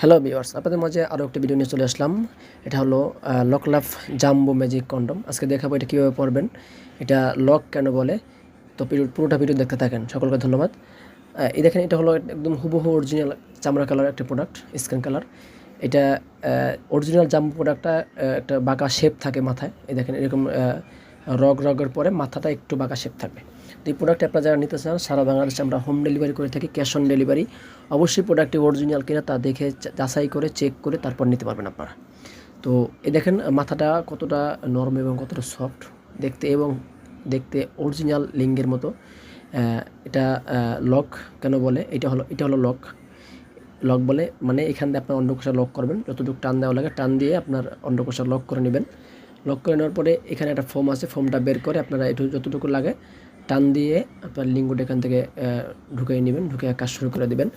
Hello viewers আপনাদের মাঝে আরও একটি ভিডিও নিয়ে চলে আসলাম। এটা হলো লকলাফ জাম্বো ম্যাজিক কন্ডম আজকে দেখাবো এটা কীভাবে পড়বেন এটা লক কেন বলে? তো পুরোটা ভিডিও দেখতে থাকেন। সকলকে ধন্যবাদ। এই দেখেন, এটা হলো একদম হুবহু অরিজিনাল চামড়া কালার একটা প্রোডাক্ট স্ক্যান কালার এটা অরিজিনাল জাম্বো প্রোডাক্টটা একটা বাঁকা শেপ থাকে মাথায়। এই দেখেন, এরকম রগ রগের পরে মাথাটা একটু বাঁকা শেপ থাকবে। তো এই প্রোডাক্ট আপনারা যারা নিতে চান, সারা বাংলাদেশে আমরা হোম ডেলিভারি করে থাকি ক্যাশ অন ডেলিভারি অবশ্যই প্রোডাক্টটি অরিজিনাল কিনা তা দেখে যাচাই করে চেক করে তারপর নিতে পারবেন আপনারা। তো এ দেখেন, মাথাটা কতটা নরম এবং কতটা সফট দেখতে এবং দেখতে অরিজিনাল লিঙ্গের মতো। এটা লক কেন বলে? এটা হলো এটা হলো লক লক বলে মানে এখান দিয়ে আপনার অন্ডকোষা লক করবেন। যতটুকু টান দেওয়া লাগে, টান দিয়ে আপনার অন্ডকোষা লক করে নেবেন। লক করে নেওয়ার পরে এখানে একটা ফর্ম আছে ফর্মটা বের করে আপনারা একটু যতটুকু লাগে টান দিয়ে আপনার লিঙ্গটা এখান থেকে ঢুকিয়ে নেবেন, ঢুকিয়ে কাজ শুরু করে দেবেন।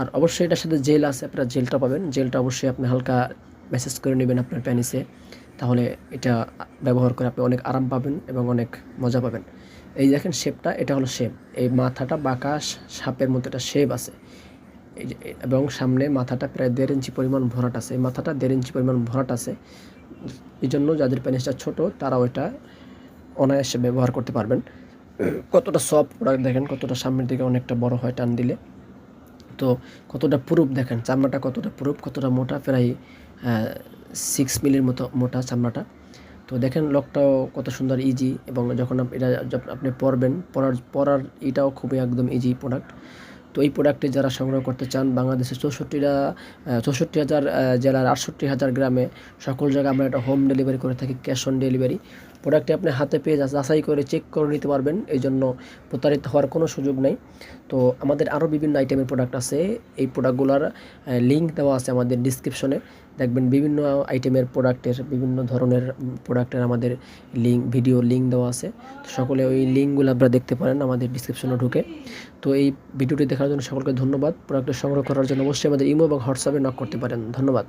আর অবশ্যই এটার সাথে জেল আছে, আপনারা জেলটা পাবেন। জেলটা অবশ্যই আপনি হালকা মেসেজ করে নেবেন আপনার প্যানিসে, তাহলে এটা ব্যবহার করে আপনি অনেক আরাম পাবেন এবং অনেক মজা পাবেন। এই দেখেন শেপটা এটা হলো শেপ এই মাথাটা বাঁকা সাপের মতো একটা শেপ আছে। এবং সামনে মাথাটা প্রায় দেড় ইঞ্চি পরিমাণ ভরাট আছে। মাথাটা দেড় ইঞ্চি পরিমাণ ভরাট আছে। এই জন্য যাদের প্যানিসটা ছোট তারা ওইটা অনায়াসে ব্যবহার করতে পারবেন। কতটা সফট প্রোডাক্ট দেখেন, কতটা সামনের দিকে অনেকটা বড় হয় টান দিলে। তো কতটা প্রুফ দেখেন, চামড়াটা কতটা প্রুফ কতটা মোটা, প্রায় সিক্স মিলির মতো মোটা চামড়াটা। তো দেখেন লকটাও কত সুন্দর ইজি এবং যখন এটা আপনি পরবেন, পরার পরার এটাও খুবই একদম ইজি প্রোডাক্ট তো এই প্রোডাক্টে যারা সংগ্রহ করতে চান, বাংলাদেশের চৌষট্টিটা চৌষট্টি হাজার জেলার আটষট্টি হাজার গ্রামে সকল জায়গায় আমরা একটা হোম ডেলিভারি করে থাকি ক্যাশ অন ডেলিভারি প্রোডাক্টটি আপনি হাতে পেয়ে যাচাই করে চেক করে নিতে পারবেন এই জন্য প্রতারিত হওয়ার কোনো সুযোগ নেই। তো আমাদের আরও বিভিন্ন আইটেমের প্রোডাক্ট আছে, এই প্রোডাক্টগুলোর লিঙ্ক দেওয়া আছে আমাদের ডিসক্রিপশনে। দেখবেন বিভিন্ন আইটেমের প্রোডাক্টের, বিভিন্ন ধরনের প্রোডাক্টের আমাদের লিঙ্ক ভিডিও লিঙ্ক দেওয়া আছে। তো সকলে ওই লিঙ্কগুলো আপনারা দেখতে পারেন, আমাদের ডিসক্রিপশনে ঢুকে। তো এই ভিডিওটি দেখার জন্য সকলকে ধন্যবাদ। প্রোডাক্টটি সংগ্রহ করার জন্য অবশ্যই আমাদের ইমো এবং হোয়াটসঅ্যাপে নক করতে পারেন। ধন্যবাদ।